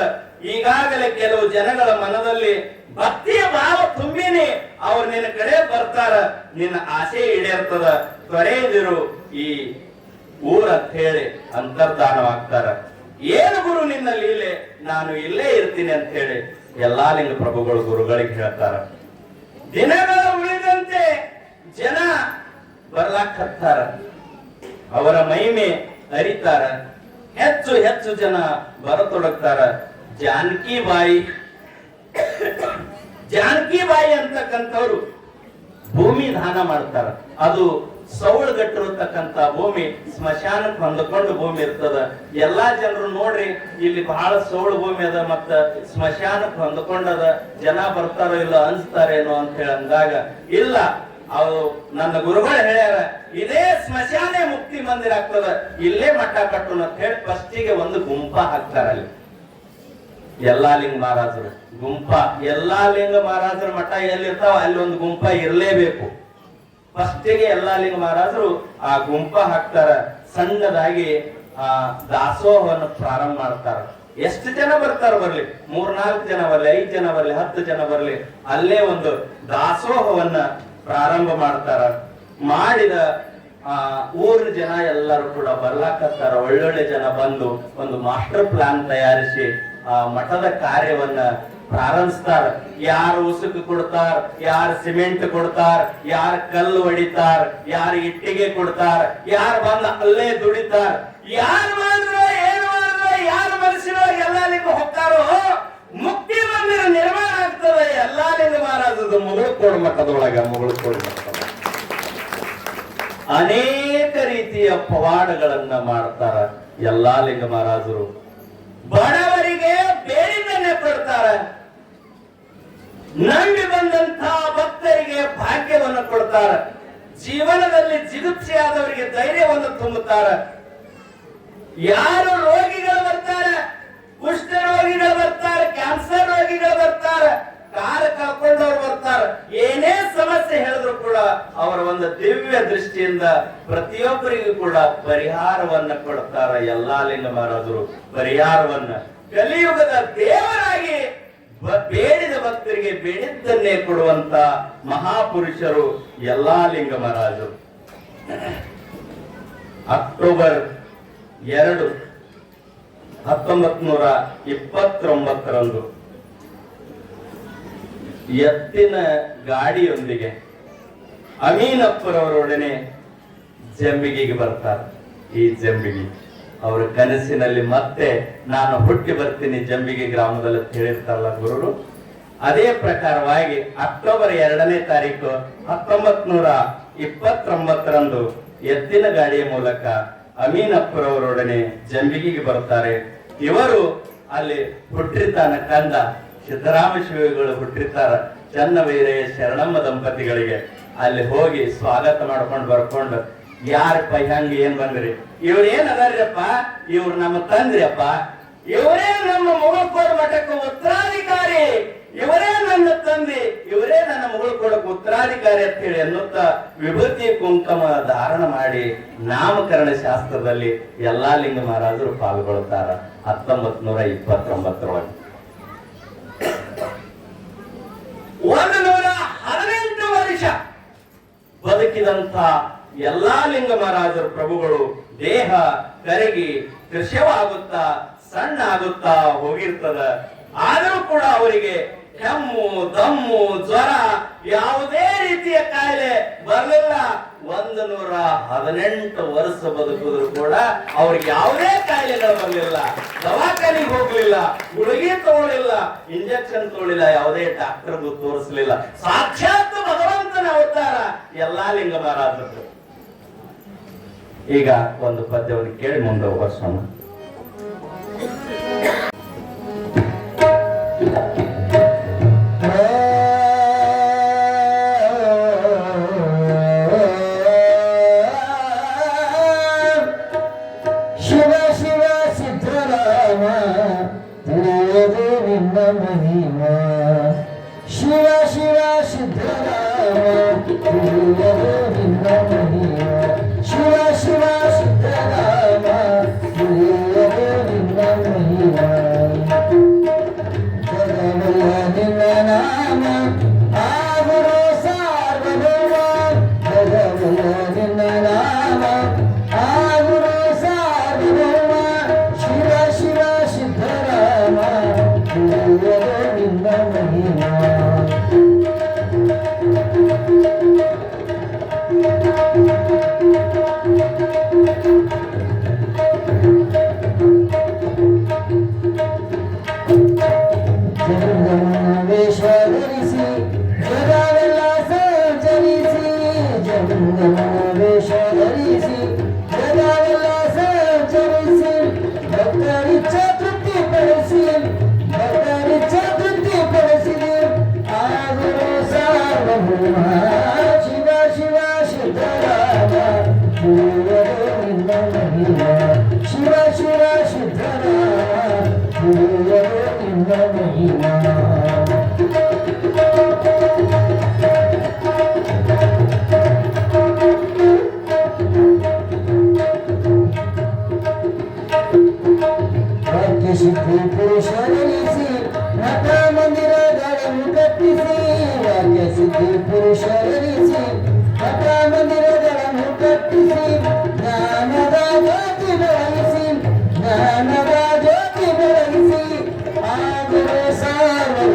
Speaker 1: ಈಗಾಗಲೇ ಕೆಲವು ಜನಗಳ ಮನದಲ್ಲಿ ಭಕ್ತಿಯ ಭಾವ ತುಂಬಿನಿ. ಅವ್ರು ನಿನ್ನ ಕಡೆ ಬರ್ತಾರ, ನಿನ್ನ ಆಸೆ ಈಡೇರ್ತದ. ತೊರೆಯದಿರು ಈ ಊರ ಹೇಳಿ ಅಂತರ್ಧಾನವಾಗ್ತಾರ. ಏನು ಗುರು ನಿನ್ನ ಲೀಲೆ? ನಾನು ಇಲ್ಲೇ ಇರ್ತೀನಿ ಅಂತ ಹೇಳಿ ಎಲ್ಲಾ ಲಿಂಗ ಪ್ರಭುಗಳು ಗುರುಗಳಿಗೆ ಹೇಳ್ತಾರ. ದಿನಗಳ ಉಳಿದಂತೆ ಜನ ಬರ್ಲಾಕತ್ತಾರ ಅವರ ಮಹಿಮೆ ಅರಿತಾರ ಹೆಚ್ಚು ಹೆಚ್ಚು ಜನ ಬರತೊಡಗ್ತಾರ. ಜಾನಕಿ ಬಾಯಿ ಜಾನಕಿ ಬಾಯಿ ಅಂತಕ್ಕಂಥವ್ರು ಭೂಮಿ ದಾನ ಮಾಡ್ತಾರ. ಅದು ಸೌಳುಗಟ್ಟಿರತಕ್ಕಂತ ಭೂಮಿ ಸ್ಮಶಾನಕ್ಕೆ ಹೊಂದ್ಕೊಂಡು ಭೂಮಿ ಇರ್ತದ. ಎಲ್ಲಾ ಜನರು ನೋಡ್ರಿ, ಇಲ್ಲಿ ಬಹಳ ಸೌಳು ಭೂಮಿ ಅದ ಮತ್ತ ಸ್ಮಶಾನಕ್ಕೆ ಹೊಂದ್ಕೊಂಡದ ಜನ ಬರ್ತಾರೋ ಇಲ್ಲ ಅನ್ಸ್ತಾರೇನೋ ಅಂತ ಹೇಳಿ ಅಂದಾಗ ಇಲ್ಲ ಅವು ನನ್ನ ಗುರುಗಳು ಹೇಳ್ಯಾರ, ಇದೇ ಸ್ಮಶಾನೆ ಮುಕ್ತಿ ಮಂದಿರ ಆಗ್ತದ, ಇಲ್ಲೇ ಮಠ ಕಟ್ಟೋಣ ಅಂತ ಹೇಳಿ ಫಸ್ಟಿಗೆ ಒಂದು ಗುಂಪ ಹಾಕ್ತಾರ ಅಲ್ಲಿ. ಎಲ್ಲಾ ಲಿಂಗ ಮಹಾರಾಜರು. ಗುಂಪ ಎಲ್ಲಾ ಲಿಂಗ ಮಹಾರಾಜರ ಮಠ ಎಲ್ಲಿರ್ತಾವ ಅಲ್ಲಿ ಒಂದು ಗುಂಪ ಇರಲೇಬೇಕು. ಫಸ್ಟಿಗೆ ಎಲ್ಲಾ ಲಿಂಗ ಮಹಾರಾಜರು ಆ ಗುಂಪ ಹಾಕ್ತಾರ, ಸಣ್ಣದಾಗಿ ಆ ದಾಸೋಹವನ್ನು ಪ್ರಾರಂಭ ಮಾಡ್ತಾರ. ಎಷ್ಟು ಜನ ಬರ್ತಾರ ಬರ್ಲಿ? ಮೂರ್ನಾಲ್ಕು ಜನ ಬರ್ಲಿ, ಐದು ಜನ ಬರ್ಲಿ, ಹತ್ತು ಜನ ಬರ್ಲಿ, ಅಲ್ಲೇ ಒಂದು ದಾಸೋಹವನ್ನ ಪ್ರಾರಂಭ ಮಾಡ್ತಾರ. ಮಾಡಿದ ಆ ಊರಿನ ಜನ ಎಲ್ಲರೂ ಕೂಡ ಬರ್ಲಾಕತ್ತಾರ. ಒಳ್ಳೊಳ್ಳೆ ಜನ ಬಂದು ಒಂದು ಮಾಸ್ಟರ್ ಪ್ಲಾನ್ ತಯಾರಿಸಿ ಆ ಮಠದ ಕಾರ್ಯವನ್ನ ಪ್ರಾರಂಭಿಸ್ತಾರ. ಯಾರು ಉಸುಕು ಕೊಡ್ತಾರ, ಯಾರು ಸಿಮೆಂಟ್ ಕೊಡ್ತಾರ, ಯಾರು ಕಲ್ಲು ಹೊಡಿತಾರ, ಯಾರು ಇಟ್ಟಿಗೆ ಕೊಡ್ತಾರ, ಯಾರು ಬಂದ ಅಲ್ಲೇ ದುಡಿತಾರ. ಯಾರು ಮಾಡಿದ್ರ ಯಾರು ಮನಸ್ಸಿನ ಎಲ್ಲ ಹೊಕ್ಕಾರೋ? ಮುಕ್ತಿ ಮಂದಿರ ನಿರ್ಮಾಣ ಆಗ್ತದೆ. ಎಲ್ಲಾ ಲಿಂಗ ಮಹಾರಾಜದ ಮುಗಳು ಕೋಡು ಮಟ್ಟದೊಳಗ ಮುಗಳು ಮಟ್ಟದ ಅನೇಕ ರೀತಿಯ ಪವಾಡಗಳನ್ನ ಮಾಡ್ತಾರ ಎಲ್ಲಾ ಲಿಂಗ ಮಹಾರಾಜರು. ಬಡವರಿಗೆ ಬೇಡಿದ್ದನ್ನೇ ಕೊಡ್ತಾರೆ. ನಂಬಿ ಬಂದಂತ ಭಕ್ತರಿಗೆ ಭಾಗ್ಯವನ್ನು ಕೊಡ್ತಾರ. ಜೀವನದಲ್ಲಿ ಜಿಗುಪ್ಸೆಯಾದವರಿಗೆ ಧೈರ್ಯವನ್ನು ತುಂಬುತ್ತಾರೆ. ಯಾರು ರೋಗಿಗಳು ಬರ್ತಾರೆ ಕುಷ್ಠ ರೋಗಿಗಳು ಬರ್ತಾರೆ ಕ್ಯಾನ್ಸರ್ ರೋಗಿಗಳು ಬರ್ತಾರೆ, ಕಾರ ಕಾಕೊಂಡವ್ರು ಬರ್ತಾರೆ. ಏನೇ ಸಮಸ್ಯೆ ಹೇಳಿದ್ರು ಕೂಡ ಅವರ ಒಂದು ದಿವ್ಯ ದೃಷ್ಟಿಯಿಂದ ಪ್ರತಿಯೊಬ್ಬರಿಗೂ ಕೂಡ ಪರಿಹಾರವನ್ನ ಕೊಡ್ತಾರ ಎಲ್ಲಾ ಲಿಂಗ ಮಹಾರಾಜರು ಪರಿಹಾರವನ್ನ ಕಲಿಯುಗದ ದೇವರಾಗಿ ಬೇಡಿದ ಭಕ್ತರಿಗೆ ಬೇಡಿದ್ದನ್ನೇ ಕೊಡುವಂತ ಮಹಾಪುರುಷರು ಎಲ್ಲಾ ಲಿಂಗ ಮಹಾರಾಜರು ಅಕ್ಟೋಬರ್ ಎರಡು. ಹತ್ತೊಂಬತ್ ನೂರ ಇಪ್ಪತ್ತೊಂಬತ್ತರಂದು ಎತ್ತಿನ ಗಾಡಿಯೊಂದಿಗೆ ಅಮೀನಪ್ಪರವರೊಡನೆ ಜಂಬಿಗಿಗೆ ಬರ್ತಾರೆ. ಈ ಜಂಬಿಗಿ. ಅವರ ಕನಸಿನಲ್ಲಿ ಮತ್ತೆ ನಾನು ಹುಟ್ಟಿ ಬರ್ತೀನಿ ಜಂಬಿಗೆ ಗ್ರಾಮದಲ್ಲಿ ಹೇಳಿರ್ತಾರಲ್ಲ ಗುರುರು. ಅದೇ ಪ್ರಕಾರವಾಗಿ ಅಕ್ಟೋಬರ್ ಎರಡನೇ ತಾರೀಕು ಹತ್ತೊಂಬತ್ ನೂರ ಇಪ್ಪತ್ತೊಂಬತ್ತರಂದು ಎತ್ತಿನ ಗಾಡಿಯ ಮೂಲಕ ಅಮೀನಪ್ಪರವರೊಡನೆ ಜಂಬಿಗಿಗೆ ಬರ್ತಾರೆ. ಇವರು ಅಲ್ಲಿ ಹುಟ್ಟಿರ್ತಾನ ಕಂದ ಸಿದ್ದರಾಮ ಶಿವಗಳು ಹುಟ್ಟಿರ್ತಾರ. ಚನ್ನವೀರಯ್ಯ ಶರಣಮ್ಮ ದಂಪತಿಗಳಿಗೆ ಅಲ್ಲಿ ಹೋಗಿ ಸ್ವಾಗತ ಮಾಡ್ಕೊಂಡು ಬರ್ಕೊಂಡು ಯಾರಪ್ಪ ಹೆಂಗ ಏನ್ ಬಂದ್ರಿ? ಇವ್ರ ಏನ್ ಇವ್ರು ನಮ್ಮ ತಂದ್ರಿಯಪ್ಪ. ಇವರೇ ನಮ್ಮ ಮುಗಳ್ಕೋಡ್ ಮಠಕ್ಕೆ ಉತ್ತರಾಧಿಕಾರಿ. ಇವರೇ ನನ್ನ ತಂದೆ. ಇವರೇ ನನ್ನ ಮಗಳು ಉತ್ತರಾಧಿಕಾರಿ ಅಂತ ಹೇಳಿ ಅನ್ನುತ್ತ ವಿಭೂತಿ ಕುಂಕುಮ ಧಾರಣ ಮಾಡಿ ನಾಮಕರಣ ಶಾಸ್ತ್ರದಲ್ಲಿ ಎಲ್ಲಾ ಲಿಂಗ ಮಹಾರಾಜರು ಪಾಲ್ಗೊಳ್ತಾರ. ಹತ್ತೊಂಬತ್ ನೂರ ಇಪ್ಪತ್ತೊಂಬತ್ತರೊಳಗೆ ಒಂದು ನೂರ ಹದಿನೆಂಟು ವರ್ಷ ಬದುಕಿದಂತ ಎಲ್ಲಾ ಲಿಂಗ ಮಹಾರಾಜರ ಪ್ರಭುಗಳು ದೇಹ ಕರಗಿ ದೃಶ್ಯವಾಗುತ್ತಾ ಸಣ್ಣ ಆಗುತ್ತಾ ಹೋಗಿರ್ತದ. ಆದರೂ ಕೂಡ ಅವರಿಗೆ ಕೆಮ್ಮು ದಮ್ಮು, ಜ್ವರ, ಯಾವುದೇ ರೀತಿಯ ಕಾಯಿಲೆ ಬರಲಿಲ್ಲ. ಒಂದು ನೂರ ಹದಿನೆಂಟು ವರ್ಷ ಬದುಕಿದ್ರು ಕೂಡ ಅವ್ರಿಗೆ ಯಾವುದೇ ಕಾಯಿಲೆಗಳು ಬರಲಿಲ್ಲ. ದವಾಖಾನಿಗೆ ಹೋಗ್ಲಿಲ್ಲ, ಗುಳಿಗೆ ತಗೊಳ್ಳಿಲ್ಲ ಇಂಜೆಕ್ಷನ್ ತಗೊಳ್ಳಿಲ್ಲ ಯಾವುದೇ ಡಾಕ್ಟರ್ಗೂ ತೋರಿಸ್ಲಿಲ್ಲ. ಸಾಕ್ಷಾತ್ ಭಗವಂತನ ಅವತಾರ ಎಲ್ಲಾ ಲಿಂಗ ಮಹಾರಾಜರು ಈಗ ಒಂದು ಪದ್ಯವನ್ನು ಕೇಳಿ ಮುಂದೆ ವರ್ಷಣ
Speaker 2: ಜಂಗಮ ವೇಷ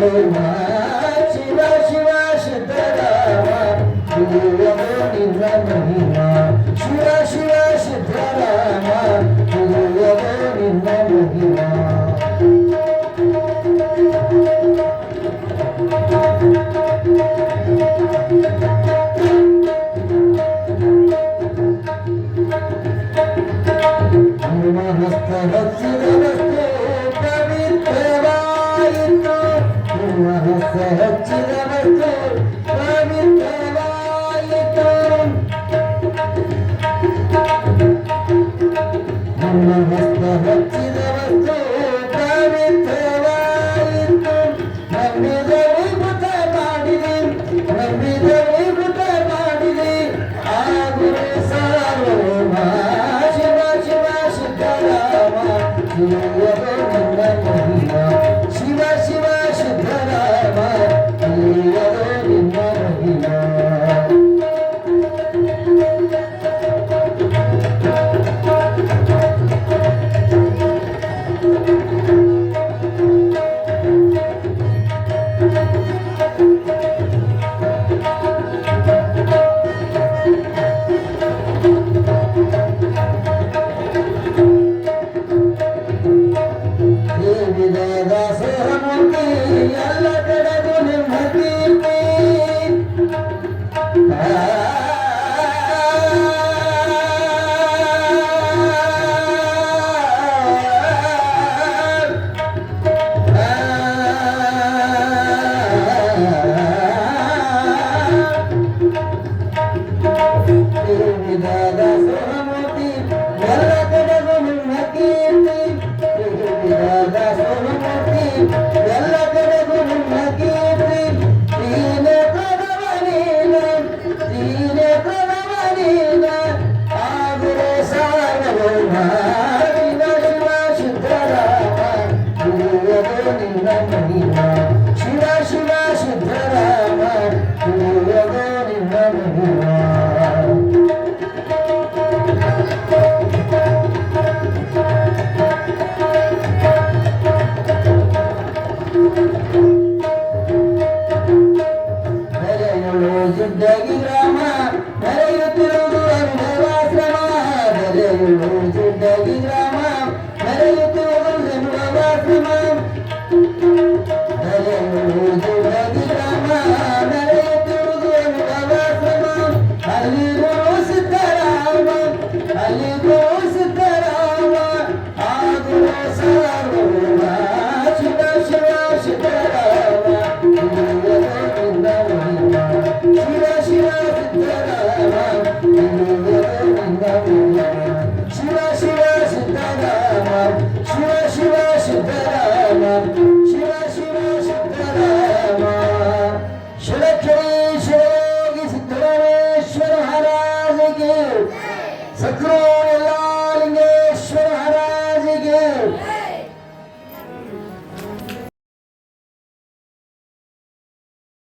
Speaker 2: ಸಾರ್ವಭೌಮ ಶಿವ ಶಿವ Thank you.